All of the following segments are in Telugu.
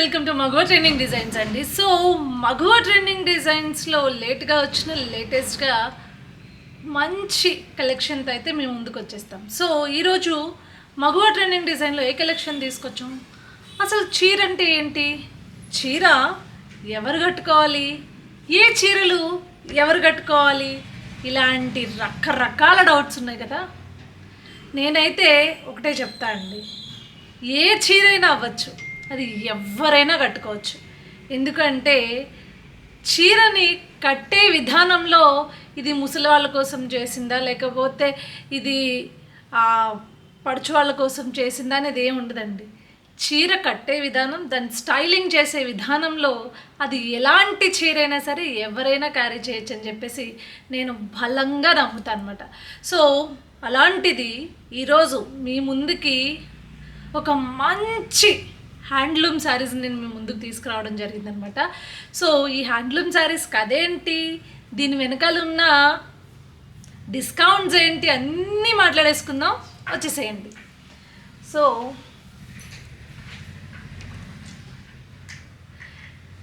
Welcome to Maguva trending designs అండి. సో మగువ ట్రెండింగ్ డిజైన్స్లో లేట్గా వచ్చిన లేటెస్ట్గా మంచి కలెక్షన్తో అయితే మేము ముందుకు వచ్చేస్తాం. సో ఈరోజు మగువ ట్రెండింగ్ డిజైన్లో ఏ కలెక్షన్ తీసుకొచ్చాం? అసలు చీర అంటే ఏంటి? చీర ఎవరు కట్టుకోవాలి? ఏ చీరలు ఎవరు కట్టుకోవాలి? ఇలాంటి రకరకాల డౌట్స్ ఉన్నాయి కదా. నేనైతే ఒకటే చెప్తా అండి. ఏ చీరైనా అవ్వచ్చు. అది ఎవరైనా కట్టుకోవచ్చు. ఎందుకంటే చీరని కట్టే విధానంలో ఇది ముసలి వాళ్ళ కోసం చేసిందా లేకపోతే ఇది పడుచు వాళ్ళ కోసం చేసిందా అనేది ఏమి ఉండదండి. చీర కట్టే విధానం దాన్ని స్టైలింగ్ చేసే విధానంలో అది ఎలాంటి చీర అయినా సరే ఎవరైనా క్యారీ చేయొచ్చు అని చెప్పేసి నేను బలంగా నమ్ముతాను అనమాట సో అలాంటిది ఈరోజు మీ ముందుకి ఒక మంచి హ్యాండ్లూమ్ శారీస్ నేను మీ ముందుకు తీసుకురావడం జరిగిందనమాట. సో ఈ హ్యాండ్లూమ్ శారీస్ కదేంటి? దీని వెనకాల ఉన్న డిస్కౌంట్స్ ఏంటి? అన్నీ మాట్లాడేసుకుందాం. వచ్చేసేయండి. సో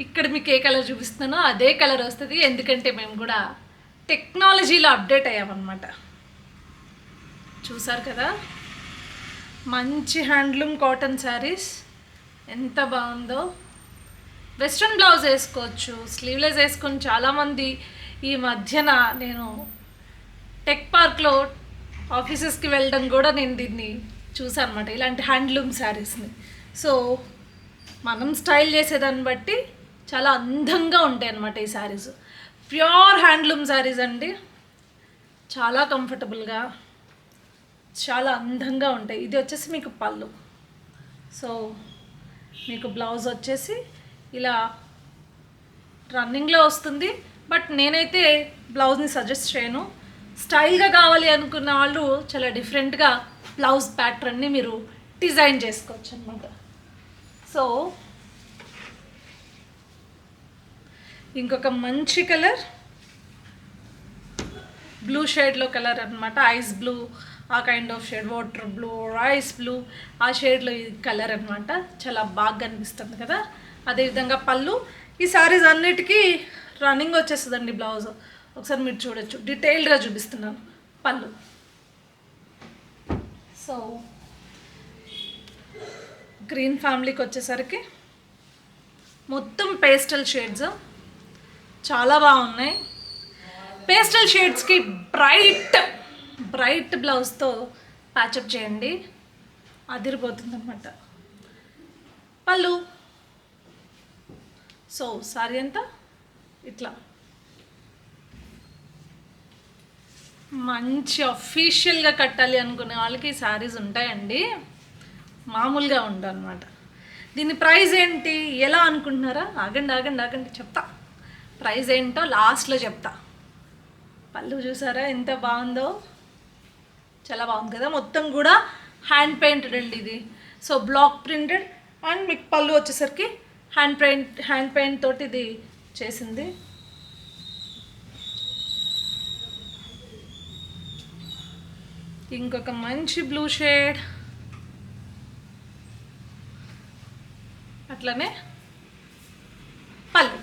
ఇక్కడ మీకు ఏ కలర్ చూపిస్తున్నానో అదే కలర్ వస్తుంది. ఎందుకంటే మేము కూడా టెక్నాలజీలో అప్డేట్ అయ్యామన్నమాట చూసారు కదా? మంచి హ్యాండ్లూమ్ కాటన్ శారీస్. ఎంత బాగుందో. వెస్ట్రన్ బ్లౌజ్ వేసుకోవచ్చు స్లీవ్లెస్ వేసుకొని చాలామంది ఈ మధ్యన నేను టెక్ పార్క్లో ఆఫీసెస్కి వెళ్ళడం కూడా నేను దీన్ని చూసాను అనమాట ఇలాంటి హ్యాండ్లూమ్ శారీస్ని సో మనం స్టైల్ చేసేదాన్ని బట్టి చాలా అందంగా ఉంటాయి అన్నమాట ఈ శారీస్ ప్యూర్ హ్యాండ్లూమ్ శారీస్ అండి. చాలా కంఫర్టబుల్గా చాలా అందంగా ఉంటాయి. ఇది వచ్చేసి మీకు పళ్ళు. సో మీకు బ్లౌజ్ వచ్చేసి ఇలా రన్నింగ్లో వస్తుంది. బట్ నేనైతే బ్లౌజ్ని సజెస్ట్ చేయను. స్టైల్గా కావాలి అనుకున్న వాళ్ళు చాలా డిఫరెంట్గా బ్లౌజ్ ప్యాటర్న్ని మీరు డిజైన్ చేసుకోవచ్చు అనమాట సో ఇంకొక మంచి కలర్ బ్లూ షేడ్లో కలర్ అన్నమాట. Ice blue a kind of shade water blue rice blue ఆ షేడ్లో ఈ కలర్ అనమాట చాలా బాగా కనిపిస్తుంది కదా. అదేవిధంగా పళ్ళు. ఈ సారీస్ అన్నిటికీ రన్నింగ్ వచ్చేస్తుందండి బ్లౌజ్ ఒకసారి మీరు చూడొచ్చు. డీటెయిల్డ్గా చూపిస్తున్నాను పళ్ళు. సో గ్రీన్ ఫ్యామిలీకి వచ్చేసరికి మొత్తం పేస్టల్ షేడ్స్ చాలా బాగున్నాయి. పేస్టల్ షేడ్స్కి బ్రైట్ బ్రైట్ బ్లౌజ్తో ప్యాచప్ చేయండి. అదిరిపోతుందనమాట పళ్ళు. సో సారీ అంతా ఇట్లా. మంచి అఫీషియల్గా కట్టాలి అనుకునే వాళ్ళకి శారీస్ ఉంటాయండి. మామూలుగా ఉండనమాట అనమాట దీని ప్రైస్ ఏంటి? ఎలా అనుకుంటున్నారా? ఆగండి ఆగండి ఆగండి చెప్తా. ప్రైస్ ఏంటో లాస్ట్లో చెప్తా. పళ్ళు చూసారా? ఎంత బాగుందో? చాలా బాగుంది కదా. మొత్తం కూడా హ్యాండ్ పెయింటెడ్ అండి ఇది. సో బ్లాక్ ప్రింటెడ్ అండ్ మీకు పళ్ళు వచ్చేసరికి హ్యాండ్ పెయింట్ హ్యాండ్ పెయింట్ తోటి ఇది చేసింది. ఇంకొక మంచి బ్లూ షేడ్ అట్లనే పళ్ళు.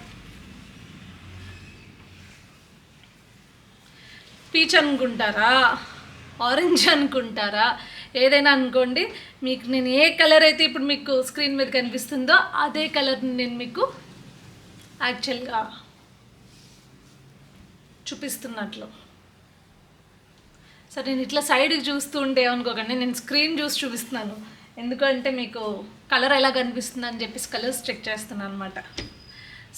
పీచ్ అనుకుంటారా ఆరెంజ్ అనుకుంటారా? ఏదైనా అనుకోండి మీకు నేను ఏ కలర్ అయితే ఇప్పుడు మీకు స్క్రీన్ మీద కనిపిస్తుందో అదే కలర్ని నేను మీకు యాక్చువల్గా చూపిస్తున్నట్లు. సరే నేను ఇట్లా సైడ్కి చూస్తూ ఉంటే అనుకోకండి నేను స్క్రీన్ చూసి చూపిస్తున్నాను. ఎందుకంటే మీకు కలర్ ఎలా కనిపిస్తుంది అని చెప్పేసి కలర్స్ చెక్ చేస్తున్నాను అనమాట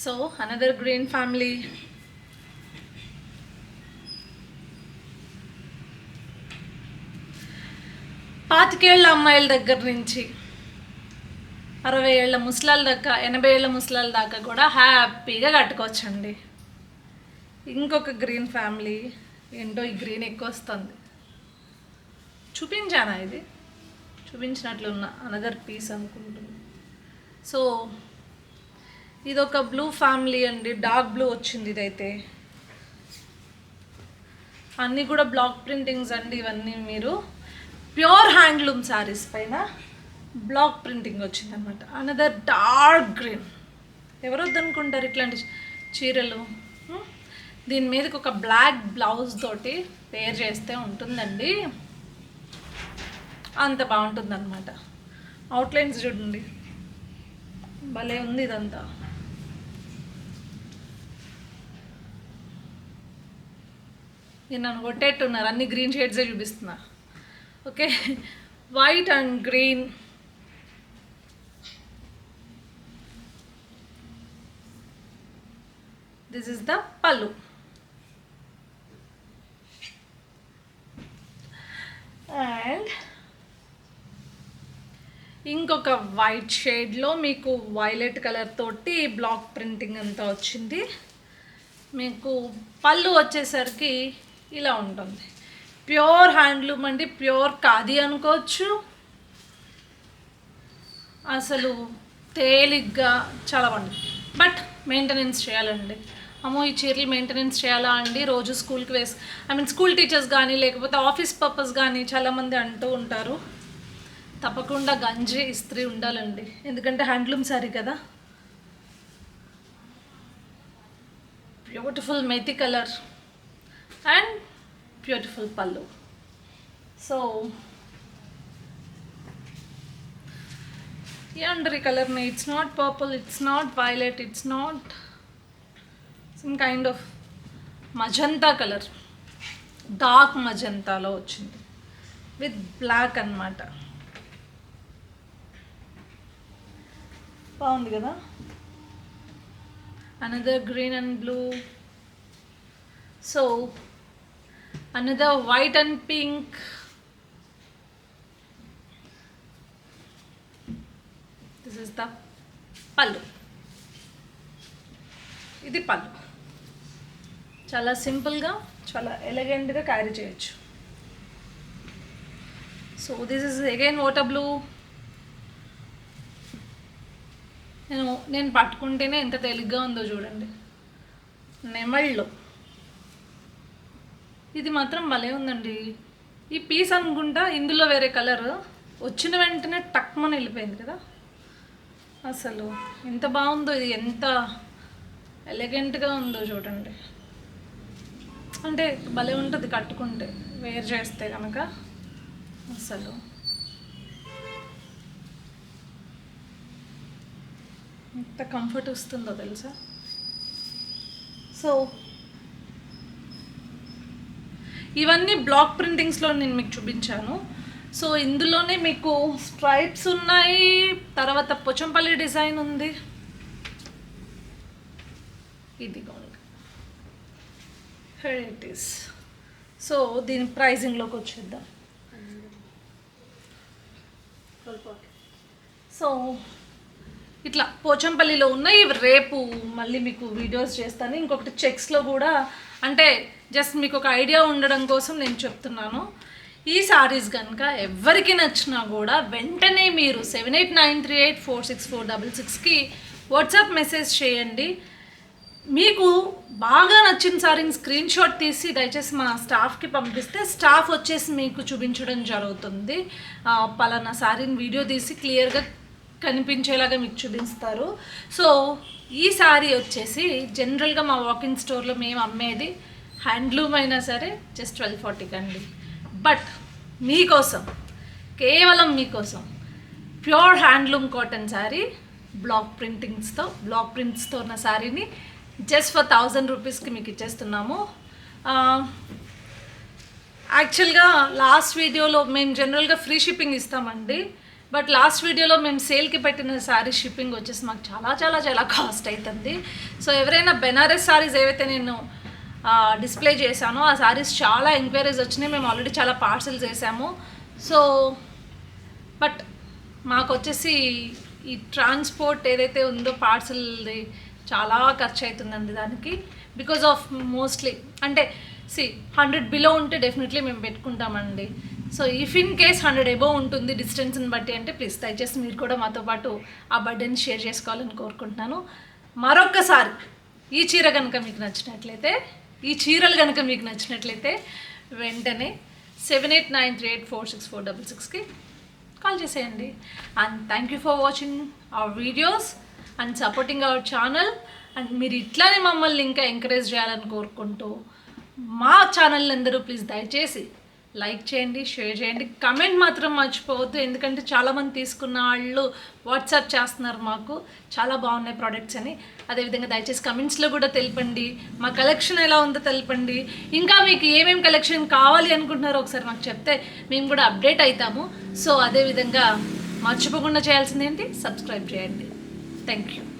సో అనదర్ గ్రీన్ ఫ్యామిలీ పాతికేళ్ళ అమ్మాయిల దగ్గర నుంచి అరవై ఏళ్ళ ముసలాల దాకా ఎనభై ఏళ్ళ ముసలాల దాకా కూడా హ్యాపీగా కట్టుకోవచ్చండి. ఇంకొక గ్రీన్ ఫ్యామిలీ ఏంటో ఈ గ్రీన్ ఎక్కువ వస్తుంది. చూపించానా ఇది? చూపించినట్లు ఉన్న అనదర్ పీస్ అనుకుంటుంది సో ఇది ఒక బ్లూ ఫ్యామిలీ అండి. డార్క్ బ్లూ వచ్చింది ఇదైతే. అన్నీ కూడా బ్లాక్ ప్రింటింగ్స్ అండి ఇవన్నీ మీరు ప్యూర్ హ్యాండ్లూమ్ శారీస్ పైన బ్లాక్ ప్రింటింగ్ వచ్చింది అనమాట అనదర్ డార్క్ గ్రీన్ ఎవరు వద్దనుకుంటారు ఇట్లాంటి చీరలు? దీని మీదకి ఒక బ్లాక్ బ్లౌజ్ తోటి వేర్ చేస్తే ఉంటుందండి. అంత బాగుంటుంది అనమాట అవుట్లైన్స్ చూడండి. భలే ఉంది ఇదంతా. నేను నన్ను కొట్టేట్టున్నారు అన్ని గ్రీన్ షేడ్సే చూపిస్తున్నా. Okay. White and green this is the pallu and ఇంకొక వైట్ షేడ్లో మీకు వైలెట్ కలర్ తోటి బ్లాక్ ప్రింటింగ్ అంతా వచ్చింది. మీకు పళ్ళు వచ్చేసరికి ఇలా ఉంటుంది. ప్యూర్ హ్యాండ్లూమ్ అండి ప్యూర్ కాది అనుకోవచ్చు. అసలు తేలిగ్గా చాలా బట్ మెయింటెనెన్స్ చేయాలండి. అమ్మో ఈ చీరలు మెయింటెనెన్స్ చేయాలా అండి? రోజు స్కూల్కి వేసి ఐ మీన్ స్కూల్ టీచర్స్ కానీ లేకపోతే ఆఫీస్ పర్పస్ కానీ చాలామంది అంటూ ఉంటారు. తప్పకుండా గంజి ఇస్త్రీ ఉండాలండి. ఎందుకంటే హ్యాండ్లూమ్ సారీ కదా. Beautiful methi colour. And beautiful pallu. So ఏమంటారు ఈ కలర్ని it's not purple it's not violet it's not some kind of magenta colour. Dark మజంతాలో వచ్చింది. విత్ బ్లాక్ అన్నమాట. బాగుంది కదా? Another green and blue so another white and pink this is the pallu. ఇది పళ్ళు చాలా సింపుల్గా చాలా ఎలగెంట్గా క్యారీ చేయొచ్చు. So this is again water blue నేను నేను పట్టుకుంటేనే ఎంత తేలిగ్గా ఉందో చూడండి. నెమళ్ళు. ఇది మాత్రం భలే ఉందండి. ఈ పీస్ అనుకుంటా ఇందులో వేరే కలర్. వచ్చిన వెంటనే టక్మని వెళ్ళిపోయింది కదా. అసలు ఎంత బాగుందో ఇది ఎంత ఎలిగెంట్గా ఉందో చూడండి. అంటే భలే ఉంటుంది కట్టుకుంటే వేర్ చేస్తే కనుక అసలు. ఎంత కంఫర్ట్ వస్తుందో తెలుసా? సో ఇవన్నీ బ్లాక్ ప్రింటింగ్స్లో నేను మీకు చూపించాను. సో ఇందులోనే మీకు స్ట్రైప్స్ ఉన్నాయి తర్వాత పొచంపల్లి డిజైన్ ఉంది. ఇది హెడ్ ఇట్ ఈస్ సో దీని ప్రైజింగ్లోకి వచ్చేద్దాం. సో ఇట్లా పోచంపల్లిలో ఉన్నాయి. రేపు మళ్ళీ మీకు వీడియోస్ చేస్తాను. ఇంకొకటి చెక్స్లో కూడా అంటే జస్ట్ మీకు ఒక ఐడియా ఉండడం కోసం నేను చెప్తున్నాను. ఈ సారీస్ కనుక ఎవరికి నచ్చినా కూడా వెంటనే మీరు seven eight nine three eight four six four double సిక్స్కి వాట్సాప్ మెసేజ్ చేయండి. మీకు బాగా నచ్చిన సారీని స్క్రీన్ షాట్ తీసి దయచేసి మా స్టాఫ్కి పంపిస్తే స్టాఫ్ వచ్చేసి మీకు చూపించడం జరుగుతుంది. పలానా సారీని వీడియో తీసి క్లియర్గా కనిపించేలాగా మీకు చూపిస్తారు. సో ఈ సారీ వచ్చేసి జనరల్గా మా వాకింగ్ స్టోర్లో మేము అమ్మేది హ్యాండ్లూమ్ అయినా సరే జస్ట్ ట్వెల్వ్ ఫార్టీకి అండి బట్ మీకోసం కేవలం మీకోసం pure handloom cotton sari black ప్రింటింగ్స్తో black ప్రింట్స్తో ఉన్న శారీని జస్ట్ ఫర్ థౌజండ్ రూపీస్కి మీకు ఇచ్చేస్తున్నాము. యాక్చువల్గా లాస్ట్ వీడియోలో మేము జనరల్గా ఫ్రీ షిప్పింగ్ ఇస్తామండి. బట్ లాస్ట్ వీడియోలో మేము సేల్కి పెట్టిన శారీ షిప్పింగ్ వచ్చేసి మాకు చాలా చాలా చాలా కాస్ట్ అవుతుంది సో ఎవరైనా బెనారస్ శారీస్ ఏవైతే నేను డిస్ప్లే చేశానో ఆ శారీస్ చాలా ఎంక్వైరీస్ వచ్చినాయి. మేము ఆల్రెడీ చాలా పార్సల్స్ చేసాము సో బట్ మాకు వచ్చేసి ఈ ట్రాన్స్పోర్ట్ ఏదైతే ఉందో పార్సల్ది చాలా ఖర్చు అవుతుందండి దానికి. బికాజ్ ఆఫ్ మోస్ట్లీ అంటే సి హండ్రెడ్ బిలో ఉంటే డెఫినెట్లీ మేము పెట్టుకుంటామండి. So if in case hundred above ఉంటుంది డిస్టెన్స్ని బట్టి అంటే ప్లీజ్ దయచేసి మీరు కూడా మాతో పాటు ఆ బర్డెన్ షేర్ చేసుకోవాలని కోరుకుంటున్నాను. మరొక్కసారి ఈ చీర కనుక మీకు నచ్చినట్లయితే ఈ చీరలు కనుక మీకు నచ్చినట్లయితే వెంటనే seven eight nine three eight four six four double సిక్స్కి కాల్ చేసేయండి. And thank you for watching our videos and supporting our channel and మీరు ఇట్లానే మమ్మల్ని ఇంకా ఎంకరేజ్ చేయాలని కోరుకుంటూ మా ఛానల్ అందరూ ప్లీజ్ దయచేసి లైక్ చేయండి షేర్ చేయండి. కమెంట్ మాత్రం మర్చిపోవద్దు. ఎందుకంటే చాలామంది తీసుకున్న వాళ్ళు వాట్సాప్ చేస్తున్నారు మాకు. చాలా బాగున్నాయి ప్రోడక్ట్స్ అని. అదేవిధంగా దయచేసి కమెంట్స్లో కూడా తెలపండి. మా కలెక్షన్ ఎలా ఉందో తెలపండి. ఇంకా మీకు ఏమేమి కలెక్షన్ కావాలి అనుకుంటున్నారో ఒకసారి మాకు చెప్తే మేము కూడా అప్డేట్ అవుతాము సో అదేవిధంగా మర్చిపోకుండా చేయాల్సింది ఏంటి? సబ్స్క్రైబ్ చేయండి. Thank you